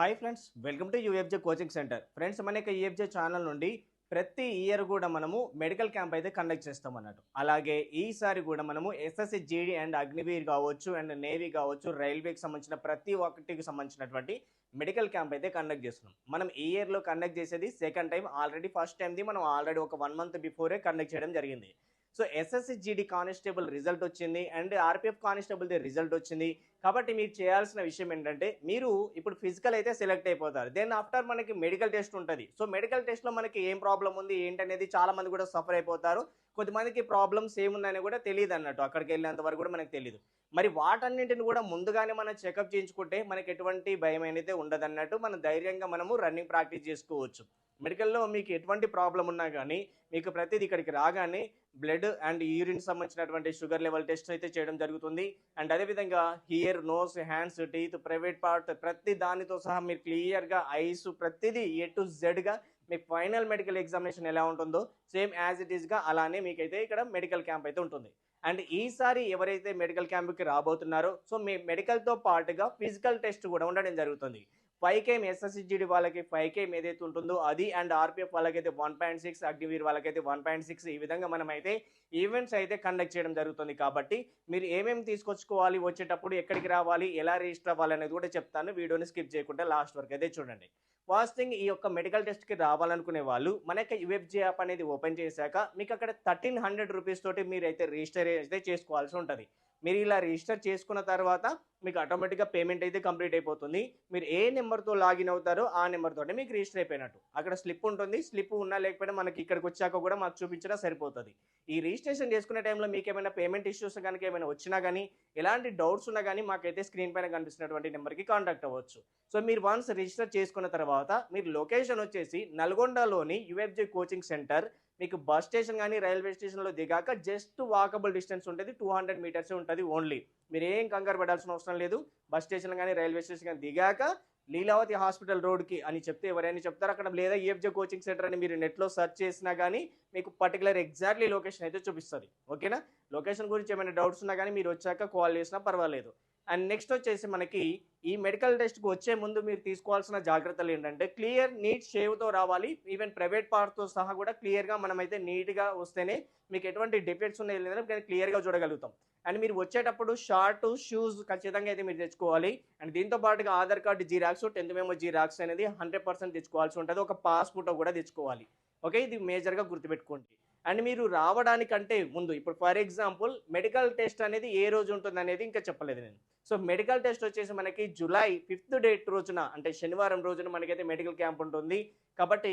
Hi friends welcome to UFJ coaching centre friends మన యొక్క UFJ channel నుండి ప్రతి ఇయర్ కూడా మనము మెడికల్ క్యాంప్ అయితే కండక్ట్ చేస్తాం అన్నట్టు. అలాగే ఈసారి కూడా మనము ఎస్ఎస్సి జీడీ అండ్ అగ్నివీర్ కావచ్చు అండ్ నేవీ కావచ్చు రైల్వేకి సంబంధించిన ప్రతి ఒక్కటికి సంబంధించినటువంటి మెడికల్ క్యాంప్ అయితే కండక్ట్ చేస్తున్నాం. మనం ఈ ఇయర్లో కండక్ట్ చేసేది సెకండ్ టైం ఆల్రెడీ ఫస్ట్ టైంది మనం ఆల్రెడీ ఒక వన్ మంత్ బిఫోరే కండక్ట్ చేయడం జరిగింది. So SSC GD constable result వచ్చింది అండ్ ఆర్పిఎఫ్ కానిస్టేబుల్ది రిజల్ట్ వచ్చింది. కాబట్టి మీరు చేయాల్సిన విషయం ఏంటంటే మీరు ఇప్పుడు ఫిజికల్ అయితే సెలెక్ట్ అయిపోతారు. దెన్ ఆఫ్టర్ మనకి మెడికల్ టెస్ట్ ఉంటుంది. సో మెడికల్ టెస్ట్లో మనకి ఏం ప్రాబ్లం ఉంది ఏంటనేది చాలా మంది కూడా సఫర్ అయిపోతారు. కొంతమందికి ప్రాబ్లమ్స్ ఏముందని కూడా తెలియదు అన్నట్టు. అక్కడికి వెళ్ళేంత వరకు కూడా మనకు తెలియదు మరి వాటన్నింటిని కూడా ముందుగానే మనం చెకప్ చేయించుకుంటే మనకి ఎటువంటి భయం అనేది ఉండదు అన్నట్టు మనం ధైర్యంగా మనము రన్నింగ్ ప్రాక్టీస్ చేసుకోవచ్చు. మెడికల్లో మీకు ఎటువంటి ప్రాబ్లం ఉన్నా కానీ మీకు ప్రతిదీ ఇక్కడికి రాగానే బ్లడ్ అండ్ యూరిన్ సంబంధించినటువంటి షుగర్ లెవెల్ టెస్ట్ అయితే చేయడం జరుగుతుంది. అండ్ అదేవిధంగా ear nose hands teeth private part ప్రతి దానితో సహా మీరు క్లియర్గా ఐస్ ప్రతిదీ ఏ టు జెడ్గా మీ ఫైనల్ మెడికల్ ఎగ్జామినేషన్ ఎలా ఉంటుందో సేమ్ యాజ్ ఇట్ ఈస్గా అలానే మీకైతే ఇక్కడ మెడికల్ క్యాంప్ అయితే ఉంటుంది. అండ్ ఈసారి ఎవరైతే మెడికల్ క్యాంప్కి రాబోతున్నారో సో మీ మెడికల్తో పాటుగా ఫిజికల్ టెస్ట్ కూడా ఉండడం జరుగుతుంది. ఫైవ్ కేమ్ ఎస్ఎస్సిజిడి వాళ్ళకి ఫైవ్ కేమ్ ఏదైతే ఉంటుందో అది అండ్ ఆర్పిఎఫ్ వాళ్ళకైతే వన్ పాయింట్ సిక్స్ అగ్నివీర్ వాళ్ళకైతే వన్ పాయింట్ సిక్స్ ఈ విధంగా మనం అయితే ఈవెంట్స్ అయితే కండక్ట్ చేయడం జరుగుతుంది. కాబట్టి మీరు ఏమేమి తీసుకొచ్చుకోవాలి వచ్చేటప్పుడు ఎక్కడికి రావాలి ఎలా రిజిస్టర్ అవ్వాలి అనేది కూడా చెప్తాను. వీడియోని స్కిప్ చేయకుండా లాస్ట్ వరకు అయితే చూడండి. ఫస్ట్ థింగ్ ఈ యొక్క మెడికల్ టెస్ట్కి రావాలనుకునే వాళ్ళు మన యొక్క యూఎఫ్జే యాప్ అనేది ఓపెన్ చేశాక మీకు అక్కడ థర్టీన్ హండ్రెడ్ రూపీస్ తోటి మీరు అయితే రిజిస్టర్ అయితే చేసుకోవాల్సి ఉంటుంది. మీరు ఇలా రిజిస్టర్ చేసుకున్న తర్వాత మీకు ఆటోమేటిక్గా పేమెంట్ అయితే కంప్లీట్ అయిపోతుంది. మీరు ఏ నెంబర్తో లాగిన్ అవుతారో ఆ నెంబర్తో మీకు రిజిస్టర్ అయిపోయినట్టు. అక్కడ స్లిప్ ఉంటుంది. స్లిప్ ఉన్నా లేకపోయినా మనకి ఇక్కడికి వచ్చాక కూడా మాకు చూపించినా సరిపోతుంది. ఈ రిజిస్ట్రేషన్ చేసుకునే టైంలో మీకు ఏమైనా పేమెంట్ ఇష్యూస్ కనుక ఏమైనా వచ్చినా కానీ ఎలాంటి డౌట్స్ ఉన్నా కానీ మాకైతే స్క్రీన్ పైన కనిపిస్తున్నటువంటి నెంబర్కి కాంటాక్ట్ అవ్వచ్చు. సో మీరు వన్స్ రిజిస్టర్ చేసుకున్న తర్వాత మీరు లొకేషన్ వచ్చేసి నల్గొండలోని యుఎఫ్జే కోచింగ్ సెంటర్ మీకు బస్ స్టేషన్ కానీ రైల్వే స్టేషన్లో దిగాక జస్ట్ వాకబుల్ డిస్టెన్స్ ఉంటుంది. టూ హండ్రెడ్ మీటర్స్ ఉంటుంది ఓన్లీ. మీరు ఏం కంగారు పడాల్సిన అవసరం లేదు. బస్ స్టేషన్ కానీ రైల్వే స్టేషన్ కానీ దిగాక లీలావతి హాస్పిటల్ రోడ్కి అని చెప్తే ఎవరైనా చెప్తారు. అక్కడ లేదా ఈఎఫ్జే కోచింగ్ సెంటర్ అని మీరు నెట్లో సెర్చ్ చేసినా కానీ మీకు పర్టికులర్ ఎగ్జాక్ట్లీ లొకేషన్ అయితే చూపిస్తుంది. ఓకేనా? లొకేషన్ గురించి ఏమైనా డౌట్స్ ఉన్నా కానీ మీరు వచ్చాక కాల్ చేసినా పర్వాలేదు. అండ్ నెక్స్ట్ వచ్చేసి మనకి ఈ మెడికల్ టెస్ట్కి వచ్చే ముందు మీరు తీసుకోవాల్సిన జాగ్రత్తలు ఏంటంటే క్లియర్ నీట్ షేవ్తో రావాలి. ఈవెన్ ప్రైవేట్ పార్ట్తో సహా కూడా క్లియర్గా మనమైతే నీట్గా వస్తేనే మీకు ఎటువంటి డిఫెక్ట్స్ ఉన్నాయి లేదని కానీ క్లియర్గా చూడగలుగుతాం. అండ్ మీరు వచ్చేటప్పుడు షార్ట్ షూస్ ఖచ్చితంగా అయితే మీరు తెచ్చుకోవాలి. అండ్ దీంతో పాటుగా Aadhaar card xerox tenth memo xerox అనేది హండ్రెడ్ పర్సెంట్ తెచ్చుకోవాల్సి ఉంటుంది. ఒక పాస్ కూడా తెచ్చుకోవాలి. ఓకే? ఇది మేజర్గా గుర్తుపెట్టుకోండి. అండ్ మీరు రావడానికంటే ముందు ఇప్పుడు ఫర్ ఎగ్జాంపుల్ మెడికల్ టెస్ట్ అనేది ఏ రోజు ఉంటుంది అనేది ఇంకా చెప్పలేదు నేను. సో మెడికల్ టెస్ట్ వచ్చేసి మనకి జూలై ఫిఫ్త్ డేట్ రోజున అంటే శనివారం రోజున మనకైతే మెడికల్ క్యాంప్ ఉంటుంది. కాబట్టి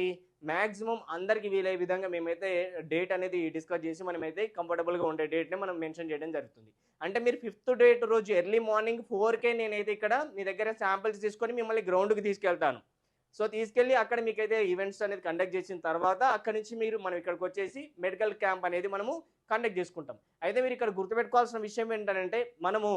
మ్యాక్సిమం అందరికీ వీలయ్యే విధంగా మేమైతే డేట్ అనేది డిస్కస్ చేసి మనమైతే కంఫర్టబుల్గా ఉండే డేట్ని మనం మెన్షన్ చేయడం జరుగుతుంది. అంటే మీరు ఫిఫ్త్ డేట్ రోజు ఎర్లీ మార్నింగ్ ఫోర్కే నేనైతే ఇక్కడ మీ దగ్గర శాంపిల్స్ తీసుకొని మిమ్మల్ని గ్రౌండ్కి తీసుకెళ్తాను. సో తీసుకెళ్ళి అక్కడ మీకైతే ఈవెంట్స్ అనేది కండక్ట్ చేసిన తర్వాత అక్కడ నుంచి మీరు మనం ఇక్కడికి వచ్చేసి మెడికల్ క్యాంప్ అనేది మనము కండక్ట్ చేసుకుంటాం. అయితే మీరు ఇక్కడ గుర్తుపెట్టుకోవాల్సిన విషయం ఏంటంటే మనము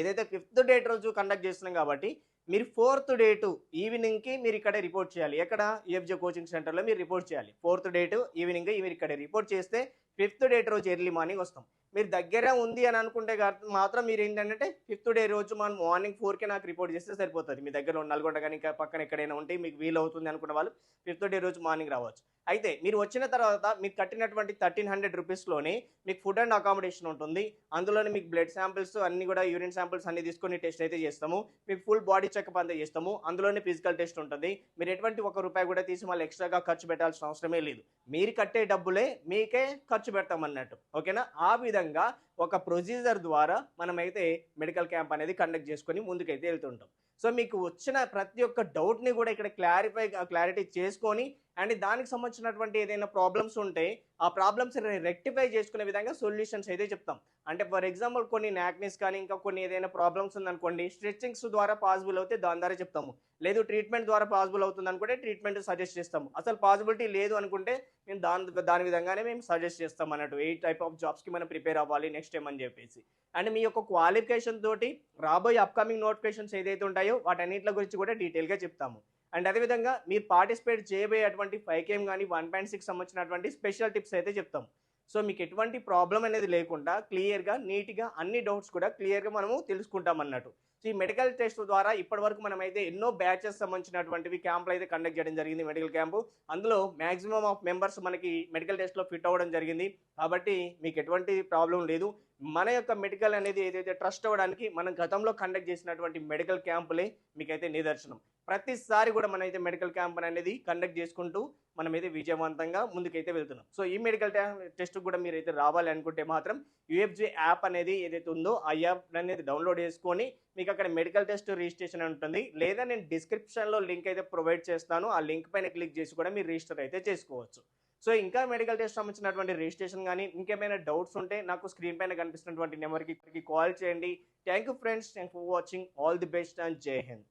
ఏదైతే ఫిఫ్త్ డేట్ రోజు కండక్ట్ చేస్తున్నాం కాబట్టి మీరు ఫోర్త్ డేటు ఈవినింగ్కి మీరు ఇక్కడే రిపోర్ట్ చేయాలి. ఎక్కడ? ఈఎఫ్జే కోచింగ్ సెంటర్లో మీరు రిపోర్ట్ చేయాలి. ఫోర్త్ డేటు ఈవినింగ్ మీరు ఇక్కడ రిపోర్ట్ చేస్తే ఫిఫ్త్ డేట్ రోజు ఎర్లీ మార్నింగ్ వస్తాం. మీరు దగ్గర ఉంది అని అనుకుంటే మాత్రం మీరు ఏంటంటే ఫిఫ్త్ డే రోజు మనం మార్నింగ్ ఫోర్కే నాకు రిపోర్ట్ చేస్తే సరిపోతుంది. మీ దగ్గర ఉన్న నల్గొండ కానీ ఇంకా పక్కన ఎక్కడైనా ఉంటే మీకు వీలు అవుతుంది అనుకున్న వాళ్ళు ఫిఫ్త్ డే రోజు మార్నింగ్ రావచ్చు. అయితే మీరు వచ్చిన తర్వాత మీకు కట్టినటువంటి థర్టీన్ హండ్రెడ్ రూపీస్లోనే మీకు ఫుడ్ అండ్ అకామిడేషన్ ఉంటుంది. అందులోనే మీకు బ్లడ్ శాంపిల్స్ అన్ని కూడా యూరిన్ శాంపిల్స్ అన్ని తీసుకొని టెస్ట్ అయితే చేస్తాము. మీకు ఫుల్ బాడీ చెకప్ అంతా చేస్తాము. అందులోనే ఫిజికల్ టెస్ట్ ఉంటుంది. మీరు ఎటువంటి ఒక రూపాయి కూడా తీసి మళ్ళీ ఎక్స్ట్రాగా ఖర్చు పెట్టాల్సిన అవసరమే లేదు. మీరు కట్టే డబ్బులే మీకే ఖర్చు పెడతాం అన్నట్టు ఓకేనా? ఆ విధంగా ఒక ప్రొసీజర్ ద్వారా మనమైతే మెడికల్ క్యాంప్ అనేది కండక్ట్ చేసుకొని ముందుకైతే వెళ్తుంటాం. సో మీకు వచ్చిన ప్రతి ఒక్క డౌట్ని కూడా ఇక్కడ క్లారిఫై క్లారిటీ చేసుకొని అండ్ దానికి సంబంధించినటువంటి ఏదైనా ప్రాబ్లమ్స్ ఉంటే ఆ ప్రాబ్లమ్స్ రెక్టిఫై చేసుకునే విధంగా సొల్యూషన్స్ అయితే చెప్తాం. అంటే ఫర్ ఎగ్జాంపుల్ కొన్ని నాక్నెస్ కానీ ఇంకా కొన్ని ఏదైనా ప్రాబ్లమ్స్ ఉందనుకోండి స్ట్రెచ్చింగ్స్ ద్వారా పాసిబుల్ అవుతే దాని ద్వారా చెప్తాము. లేదు ట్రీట్మెంట్ ద్వారా పాసిబుల్ అవుతుంది అనుకుంటే ట్రీట్మెంట్ సజెస్ట్ చేస్తాము. అసలు పాసిబిలిటీ లేదు అనుకుంటే మేము దాని దాని విధంగానే మేము సజెస్ట్ చేస్తాం అన్నట్టు. ఏ టైప్ ఆఫ్ జాబ్స్కి మనం ప్రిపేర్ అవ్వాలి నెక్స్ట్ టైం అని చెప్పేసి. అండ్ మీ యొక్క క్వాలిఫికేషన్ తోటి రాబోయే అప్కమింగ్ నోటిఫికేషన్స్ ఏదైతే ఉంటాయో వాటన్నిటి గురించి కూడా డీటెయిల్గా చెప్తాము. అండ్ అదేవిధంగా మీరు పార్టిసిపేట్ చేయబోయేటువంటి ఫైవ్ కేమ్ కానీ వన్ పాయింట్ సిక్స్ సంబంధించినటువంటి స్పెషల్ టిప్స్ అయితే చెప్తాం. సో మీకు ఎటువంటి ప్రాబ్లం అనేది లేకుండా క్లియర్గా నీట్గా అన్ని డౌట్స్ కూడా క్లియర్గా మనము తెలుసుకుంటాం అన్నట్టు. ఈ మెడికల్ టెస్ట్ ద్వారా ఇప్పటి వరకు మనం అయితే ఎన్నో బ్యాచెస్ సంబంధించినటువంటివి క్యాంపులు అయితే కండక్ట్ చేయడం జరిగింది మెడికల్ క్యాంపు అందులో మ్యాక్సిమం ఆఫ్ మెంబర్స్ మనకి మెడికల్ టెస్ట్లో ఫిట్ అవ్వడం జరిగింది. కాబట్టి మీకు ఎటువంటి ప్రాబ్లం లేదు. మన యొక్క మెడికల్ అనేది ఏదైతే ట్రస్ట్ అవ్వడానికి మనం గతంలో కండక్ట్ చేసినటువంటి మెడికల్ క్యాంపులే మీకైతే నిదర్శనం. ప్రతిసారి కూడా మనం అయితే మెడికల్ క్యాంప్ అనేది కండక్ట్ చేసుకుంటూ మనమైతే విజయవంతంగా ముందుకైతే వెళ్తున్నాం. సో ఈ మెడికల్ టెస్ట్ కూడా మీరు అయితే రావాలి అనుకుంటే మాత్రం యూఎఫ్జీ యాప్ అనేది ఏదైతే ఉందో ఆ యాప్ అనేది డౌన్లోడ్ చేసుకొని మీకు అక్కడ మెడికల్ టెస్ట్ రిజిస్ట్రేషన్ ఉంటుంది. లేదా నేను డిస్క్రిప్షన్లో లింక్ అయితే ప్రొవైడ్ చేస్తాను. ఆ లింక్ పైన క్లిక్ చేసి కూడా మీరు రిజిస్టర్ అయితే చేసుకోవచ్చు. సో ఇంకా మెడికల్ టెస్ట్ సంబంధించినటువంటి రిజిస్ట్రేషన్ కానీ ఇంకేమైనా డౌట్స్ ఉంటే నాకు స్క్రీన్ పైన కనిపిస్తున్నటువంటి నెంబర్కి కాల్ చేయండి. Thank you friends thank for watching all the best and జై హింద్